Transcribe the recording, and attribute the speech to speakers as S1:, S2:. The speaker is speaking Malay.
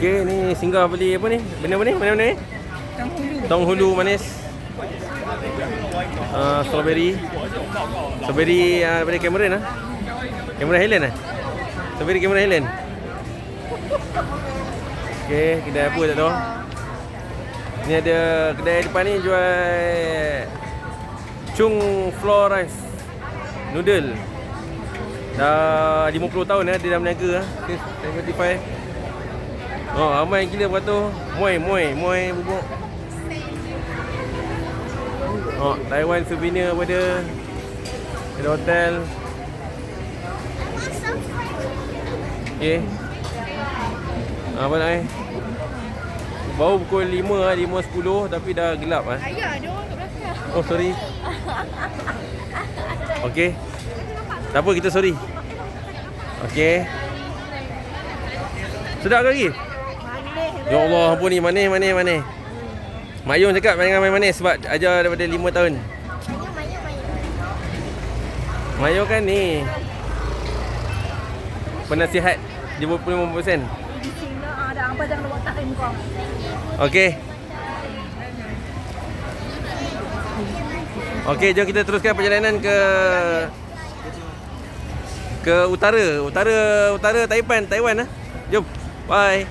S1: Okey, ni singgah beli apa ni? Benda apa ni? Mana mana ni? Tong hulu manis. Uh, strawberry. Strawberry uh, daripada Cameron ah. Cameron Highland ah. Strawberry Cameron Highland. Okey, kedai apa tak tahu. Ni ada kedai depan ni jual Chung flour rice noodle. Dah 50 tahun dah dia dah berniaga ah. Okay, 75. Oh, ramai gila beratur. Muai, muai, muai bubuk. Oh, Taiwan souvenir apa ada. Ada hotel. Okey. Apa nak eh? Baru pukul 5 ah, 5.10 tapi dah gelap ah.
S2: Ayah, ada orang kat belakang.
S1: Oh, sorry. Okey. Tak apa, kita sorry. Okey. Sedap ke lagi? Ya Allah, ampun ni manis, manis, manis. Mayung cakap jangan main manis sebab ajar daripada 5 tahun. Mayung kan ni. Penasihat 55%.
S2: Di sini ada apa jangan buat tahin kau.
S1: Okey. Okey, jom kita teruskan perjalanan ke ke utara, utara utara Taiwan, Taiwan ah. Jom. Bye.